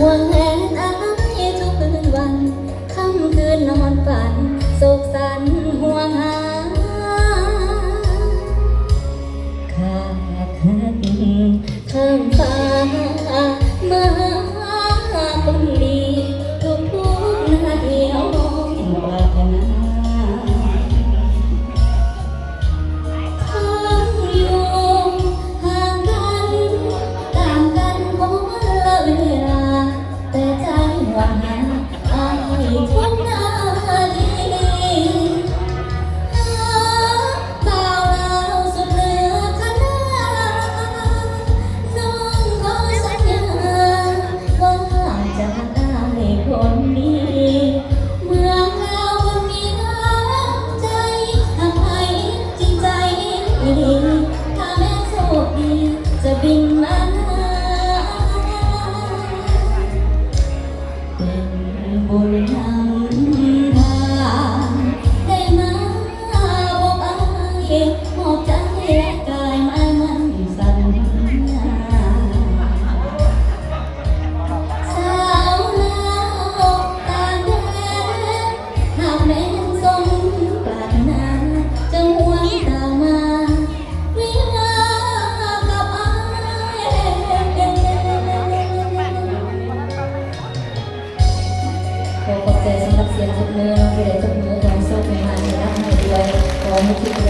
ห่วา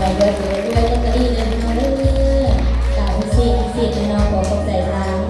อให้คิดอะไรวยด้วยด้วยลอตเตอรี่เลยน้องเด้อตาพิเศษพิเศษน้องขอขอบใจร้าได้น้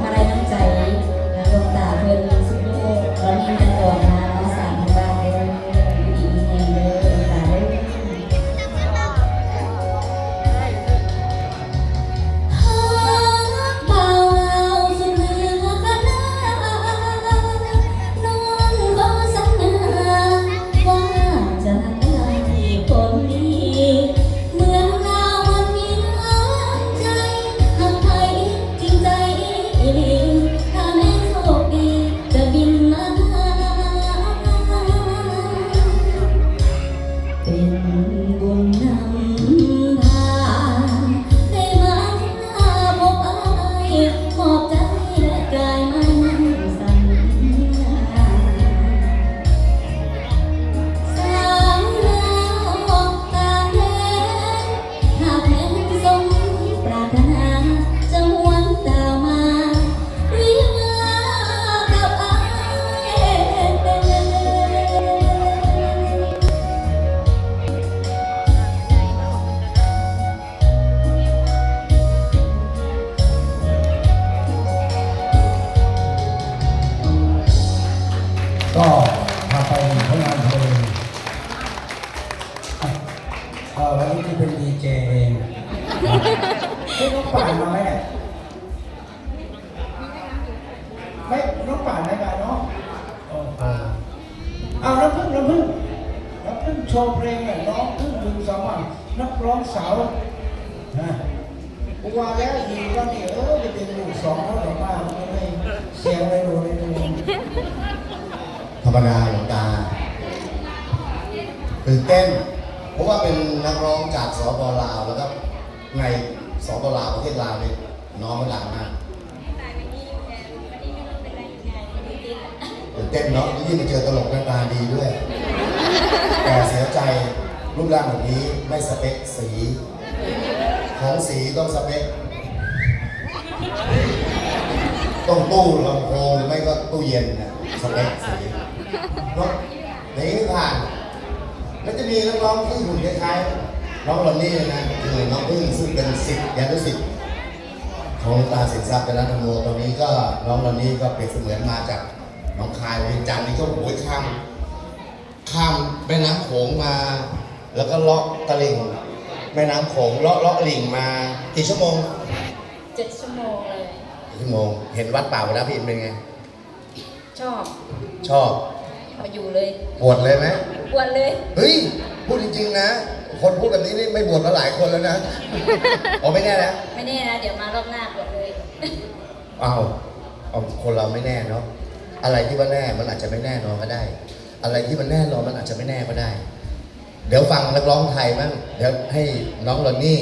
เออวันนี้ที่เป็นดีเจเองให้น้องป่านมาไหมเนี่ยไม่น้องป่านไม่มาเนาะเอออ่าเอาน้ำพึ่งน้ำพึ่งน้ำพึ่งโชว์เพลงเนี่ยน้องพึ่งดึงสามันนักร้องสาวนะกูว่าแล้วยีว่านี่เออจะเป็นลูกสองแล้วหรือเปล่าไม่ได้เสียงอะไรดูเลยดูธรรมดาหลวงตาตื่นเต้น เพราะว่าเป็นนักร้องจากสปลาวแล้วก็ในสปลาวประเทศลาวเนี่ยน้องมันดังมากตื่นเต้นเนาะยิ่งมาเจอตลกหน้าตาดีด้วย แต่เสียใจรูปร่างแบบนี้ไม่สเปคสี ของสีต้องสเปคต้องตู้ลำโพงหรือไม่ก็ตู้เย็นนะสเปคสีเนาะอย่างนี้ผ่าน แล้วจะมีนักร้องที่หุ่นคล้ายๆน้องลอนนี่เลยนะคือน้องพึ่งซึ่งเป็นสิทธิ์ยานุสิทธิ์ของหลวงตาสินทรัพย์เป็นรัตนโมตอนนี้ก็น้องลอนนี่ก็เปรียบเสมือนมาจากหนองคายเวียงจันทร์นี่ก็โหยข้ามข้ามแม่น้ำโขงมา แล้วก็เลาะตะลิ่งแม่น้ำโขงเลาะเลาะลิ่งมากี่ชั่วโมงเจ็ดชั่วโมงเลยกี่ชั่วโมงเห็นวัดป่าไปแล้วพี่อินเป็นไง ชอบ ชอบ พออยู่เลยบวชเลยไหมปวดเลย เฮ้ย พูดจริงๆนะ คนพูดแบบนี้นี่ไม่บวชมาหลายคนแล้วนะ อ๋อไม่แน่นะไม่แน่นะ เดี๋ยวมารอบหน้าปวดเลยเอาเอาคนเราไม่แน่เนาะ อะไรที่ว่าแน่ มันอาจจะไม่แน่นอนก็ได้ อะไรที่มันแน่นอนมันอาจจะไม่แน่ก็ได้ เดี๋ยวฟังนักร้องไทยมั้ง เดี๋ยวให้น้องลอนนี่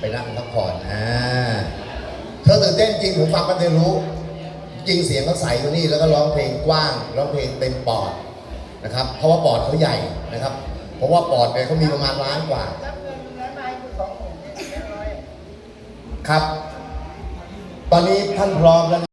ไปนั่งพักผ่อนอ่าเธอตื่นเต้นจริงผมฟังมันเธอรู้ จริงเสียงเขาใสกว่านี่แล้วก็ร้องเพลงกว้าง ร้องเพลงเต็มปอด นะครับ เพราะว่าปอดเขาใหญ่นะครับ เพราะว่าปอดเนี่ยเขามีประมาณล้านกว่าครับ ตอนนี้ท่านพร้อมแล้ว